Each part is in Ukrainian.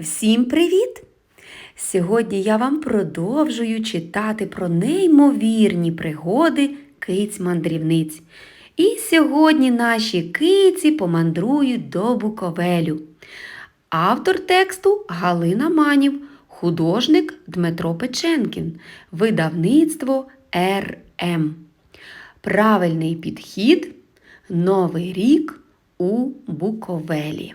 Всім привіт! Сьогодні я вам продовжую читати про неймовірні пригоди киць-мандрівниць. І сьогодні наші киці помандрують до Буковелю. Автор тексту Галина Манів, художник Дмитро Печенкін, видавництво РМ. Правильний підхід Новий рік у Буковелі.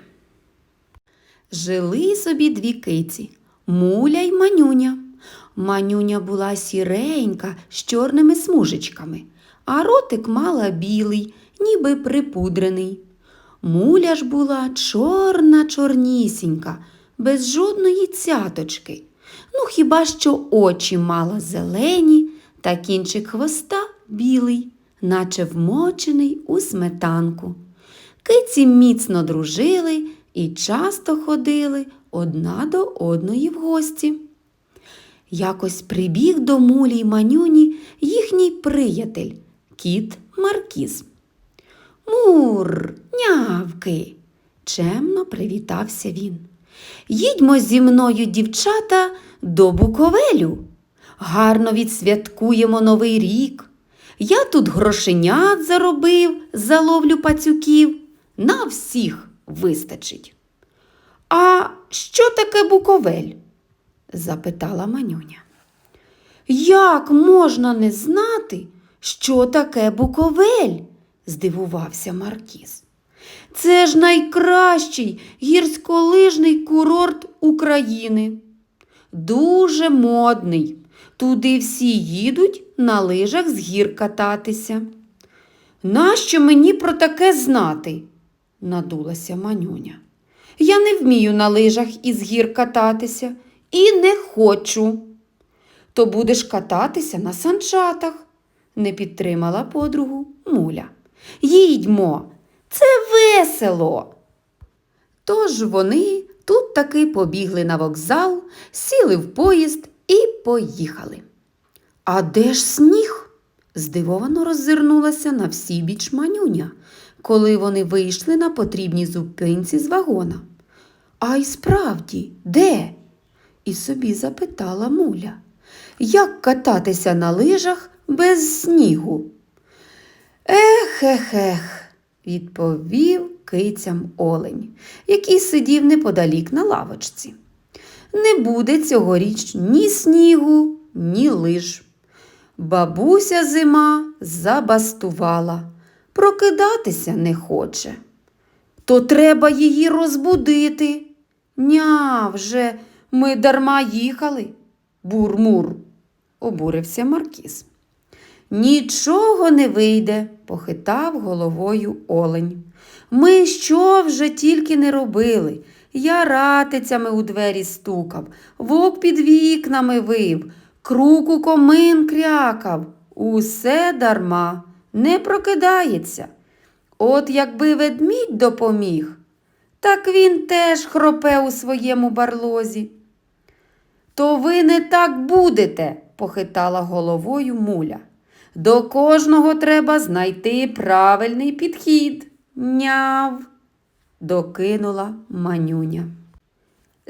Жили собі дві киці Муля й Манюня. Манюня була сіренька з чорними смужечками, а ротик мала білий, ніби припудрений. Муля ж була чорна чорнісінька, без жодної цяточки. Ну, хіба що очі мала зелені, та кінчик хвоста білий, наче вмочений у сметанку. Киці міцно дружили і часто ходили одна до одної в гості. Якось прибіг до мулі й манюні їхній приятель, кіт Маркіз. Мур, нявки, чемно привітався він. Їдьмо зі мною, дівчата, до Буковелю. Гарно відсвяткуємо Новий рік. Я тут грошенят заробив, заловлю пацюків. На всіх вистачить. А що таке Буковель? запитала манюня. Як можна не знати, що таке Буковель? здивувався Маркіз. Це ж найкращий гірськолижний курорт України. Дуже модний. Туди всі їдуть на лижах з гір кататися. Нащо мені про таке знати? Надулася манюня. Я не вмію на лижах із гір кататися і не хочу. То будеш кататися на санчатах, не підтримала подругу Муля. Їдьмо, це весело. Тож вони тут таки побігли на вокзал, сіли в поїзд і поїхали. А де ж сніг? здивовано роззирнулася на всі біч манюня, коли вони вийшли на потрібній зупинці з вагона. А й справді, де? І собі запитала муля. Як кататися на лижах без снігу? Ех, ех, ех, відповів кицям олень, який сидів неподалік на лавочці. Не буде цьогоріч ні снігу, ні лиж. Бабуся зима забастувала, прокидатися не хоче. То треба її розбудити. Ня вже ми дарма їхали. Бур-мур, обурився Маркіз. Нічого не вийде, похитав головою олень. Ми що вже тільки не робили. Я ратицями у двері стукав, вовк під вікнами вив, крук у комин крякав. Усе дарма, не прокидається. От якби ведмідь допоміг, так він теж хропе у своєму барлозі. То ви не так будете, похитала головою муля. До кожного треба знайти правильний підхід. Няв, докинула манюня.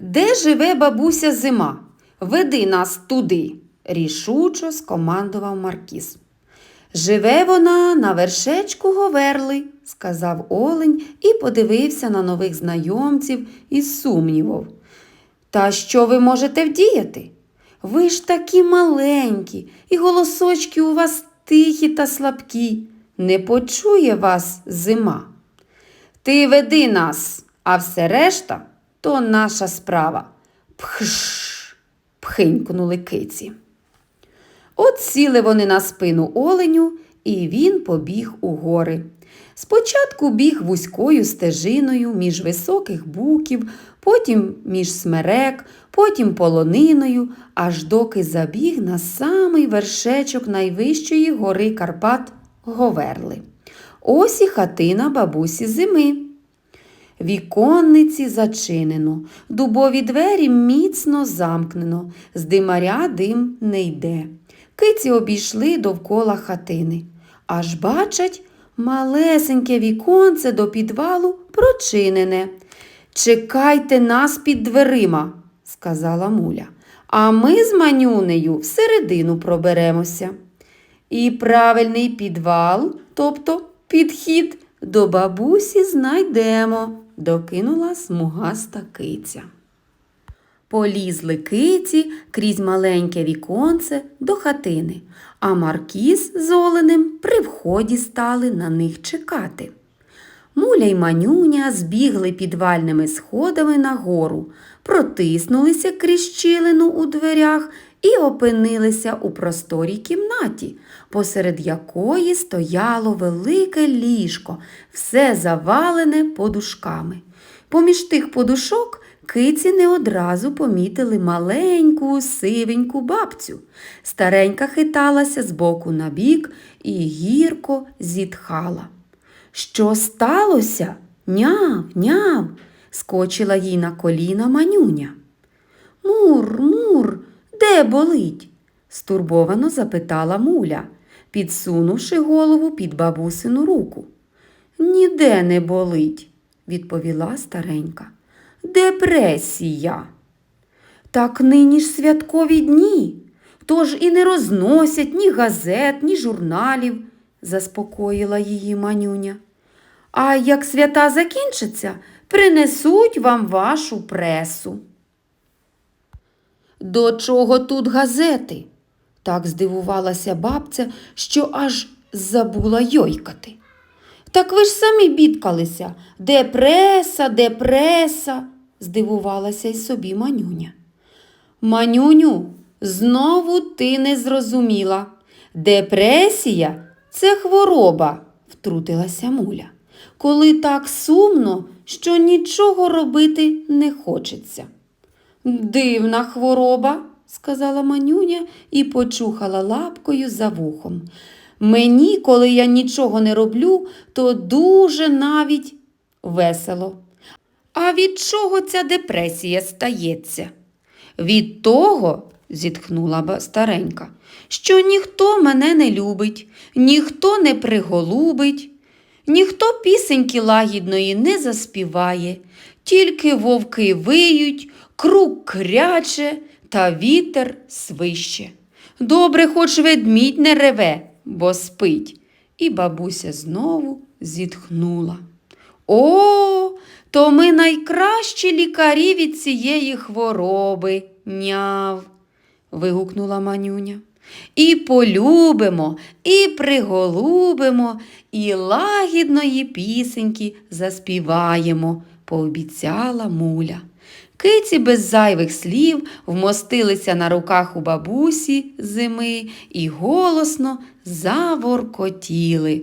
Де живе бабуся зима? Веди нас туди, рішучо скомандував Маркіз. Живе вона на вершечку Говерли, сказав Олень і подивився на нових знайомців із сумнівом. Та що ви можете вдіяти? Ви ж такі маленькі, і голосочки у вас тихі та слабкі. Не почує вас зима. Ти веди нас, а все решта то наша справа. Пхш, пхинькнули киці. От сіли вони на спину оленю, і він побіг у гори. Спочатку біг вузькою стежиною між високих буків, потім між смерек, потім полониною, аж доки забіг на самий вершечок найвищої гори Карпат Говерли. Ось і хатина бабусі зими. Віконниці зачинено, дубові двері міцно замкнено, з димаря дим не йде. Киці обійшли довкола хатини. Аж бачать малесеньке віконце до підвалу прочинене. Чекайте нас під дверима, сказала муля, а ми з манюнею всередину проберемося. І правильний підвал, тобто підхід до бабусі знайдемо, докинула смугаста киця. Полізли киці крізь маленьке віконце до хатини, а Маркіз з Оленем при вході стали на них чекати. Муля й манюня збігли підвальними сходами нагору, протиснулися крізь щілину у дверях і опинилися у просторій кімнаті, посеред якої стояло велике ліжко, все завалене подушками. Поміж тих подушок киці не одразу помітили маленьку сивеньку бабцю. Старенька хиталася з боку на бік і гірко зітхала. Що сталося? Няв, няв, скочила їй на коліна манюня. Мур, мур, де болить? стурбовано запитала муля, підсунувши голову під бабусину руку. Ніде не болить, відповіла старенька. Депресія. Так нині ж святкові дні, тож і не розносять ні газет, ні журналів, заспокоїла її манюня. А як свята закінчаться, принесуть вам вашу пресу. До чого тут газети? Так здивувалася бабця, що аж забула йойкати. Так ви ж самі бідкалися. Де преса, де преса? здивувалася й собі манюня. Манюню, знову ти не зрозуміла. Депресія це хвороба, втрутилася муля. Коли так сумно, що нічого робити не хочеться. Дивна хвороба, сказала манюня і почухала лапкою за вухом. Мені, коли я нічого не роблю, то дуже навіть весело. А від чого ця депресія стається? Від того, зітхнула старенька, що ніхто мене не любить, ніхто не приголубить, ніхто пісеньки лагідної не заспіває, тільки вовки виють, круг кряче та вітер свище. Добре, хоч ведмідь не реве, бо спить. І бабуся знову зітхнула. О, то ми найкращі лікарі від цієї хвороби, няв, вигукнула манюня. І полюбимо, і приголубимо, і лагідної пісеньки заспіваємо, пообіцяла муля. Киці без зайвих слів вмостилися на руках у бабусі зими і голосно заворкотіли.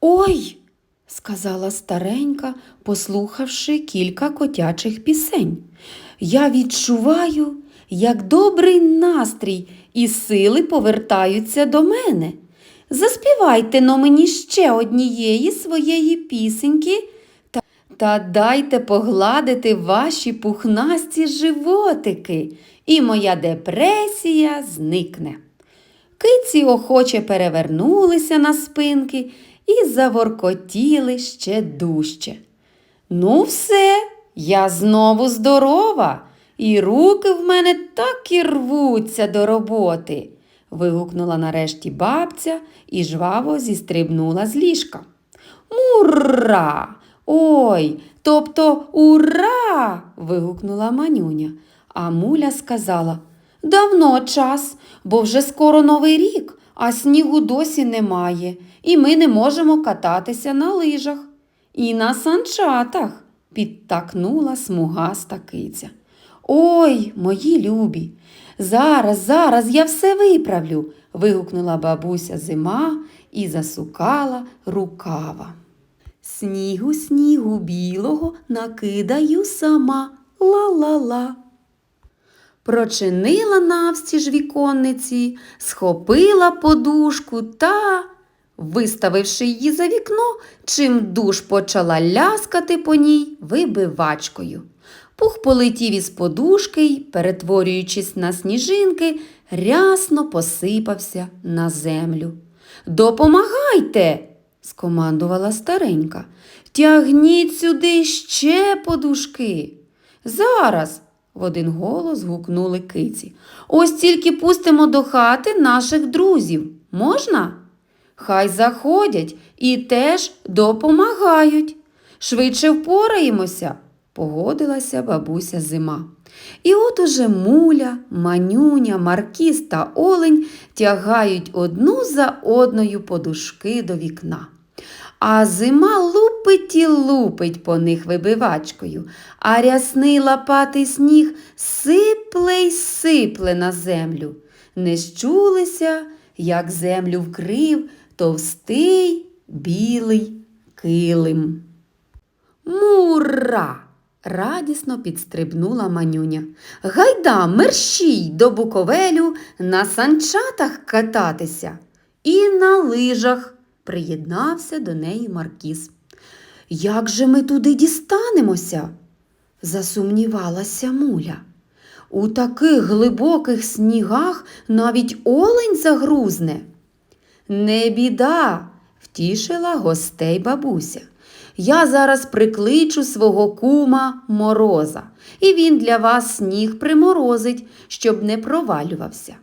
Ой, сказала старенька, послухавши кілька котячих пісень. Я відчуваю, як добрий настрій і сили повертаються до мене. Заспівайте но мені ще однієї своєї пісеньки та, дайте погладити ваші пухнасті животики, і моя депресія зникне. Киці охоче перевернулися на спинки і заворкотіли ще дужче. Ну, все, я знову здорова, і руки в мене так і рвуться до роботи. вигукнула нарешті бабця і жваво зістрибнула з ліжка. Мура! Ой, тобто ура! вигукнула манюня. А муля сказала Давно час, бо вже скоро новий рік, а снігу досі немає, і ми не можемо кататися на лижах. І на санчатах, підтакнула смугаста киця. Ой, мої любі, зараз, зараз я все виправлю. вигукнула бабуся зима і засукала рукава. Снігу, снігу білого накидаю сама ла-ла-ла. Прочинила навстіж віконниці, схопила подушку та, виставивши її за вікно, чим душ почала ляскати по ній вибивачкою. Пух полетів із подушки й, перетворюючись на сніжинки, рясно посипався на землю. Допомагайте, скомандувала старенька. Втягніть сюди ще подушки. Зараз, в один голос гукнули киці. Ось тільки пустимо до хати наших друзів. Можна? Хай заходять і теж допомагають. Швидше впораємося, погодилася бабуся зима. І от уже муля, манюня, маркіз та олень тягають одну за одною подушки до вікна. А зима лупить і лупить по них вибивачкою, а рясний лопатий сніг сипле й сипле на землю. Не щулися, як землю вкрив товстий білий килим. Мура! Радісно підстрибнула манюня. Гайда, мерщій до Буковелю на санчатах кататися. І на лижах приєднався до неї Маркіз. Як же ми туди дістанемося? засумнівалася муля. У таких глибоких снігах навіть олень загрузне. Не біда, втішила гостей бабуся. Я зараз прикличу свого кума мороза, і він для вас сніг приморозить, щоб не провалювався.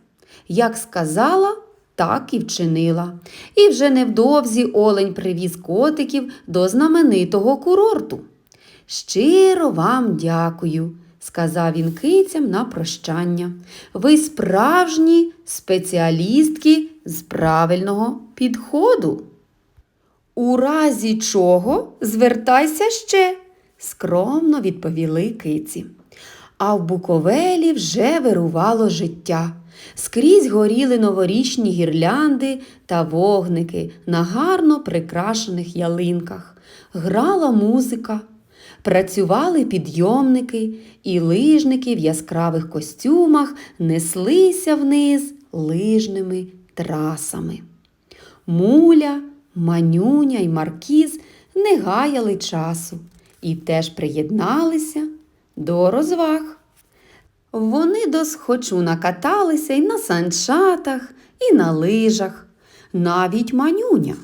Як сказала, так і вчинила. І вже невдовзі олень привіз котиків до знаменитого курорту. Щиро вам дякую, сказав він кицям на прощання. Ви справжні спеціалістки з правильного підходу. У разі чого звертайся ще, скромно відповіли киці. А в Буковелі вже вирувало життя. Скрізь горіли новорічні гірлянди та вогники на гарно прикрашених ялинках. Грала музика, працювали підйомники, і лижники в яскравих костюмах неслися вниз лижними трасами. Муля, манюня й маркіз не гаяли часу і теж приєдналися до розваг. Вони досхочу накаталися й на санчатах, і на лижах, навіть манюня.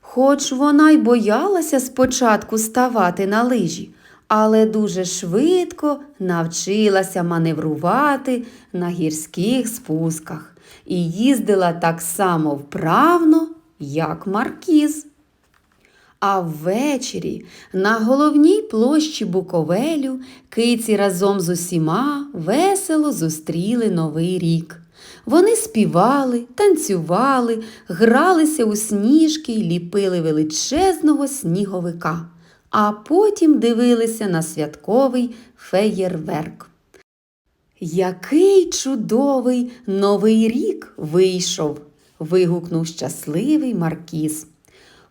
Хоч вона й боялася спочатку ставати на лижі, але дуже швидко навчилася маневрувати на гірських спусках і їздила так само вправно, як маркіз. А ввечері на головній площі Буковелю киці разом з усіма весело зустріли Новий рік. Вони співали, танцювали, гралися у сніжки й ліпили величезного сніговика, а потім дивилися на святковий феєрверк. Який чудовий новий рік вийшов! Вигукнув щасливий Маркіз.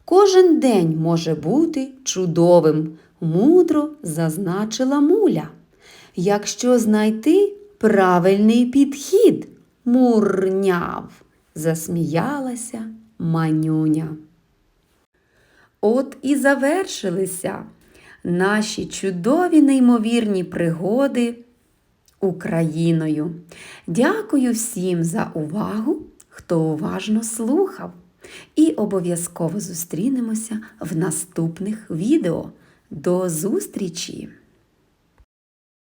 Кожен день може бути чудовим, мудро зазначила муля. Якщо знайти правильний підхід, мурняв, засміялася манюня. От і завершилися наші чудові неймовірні пригоди Україною. Дякую всім за увагу, хто уважно слухав. І обов'язково зустрінемося в наступних відео. До зустрічі!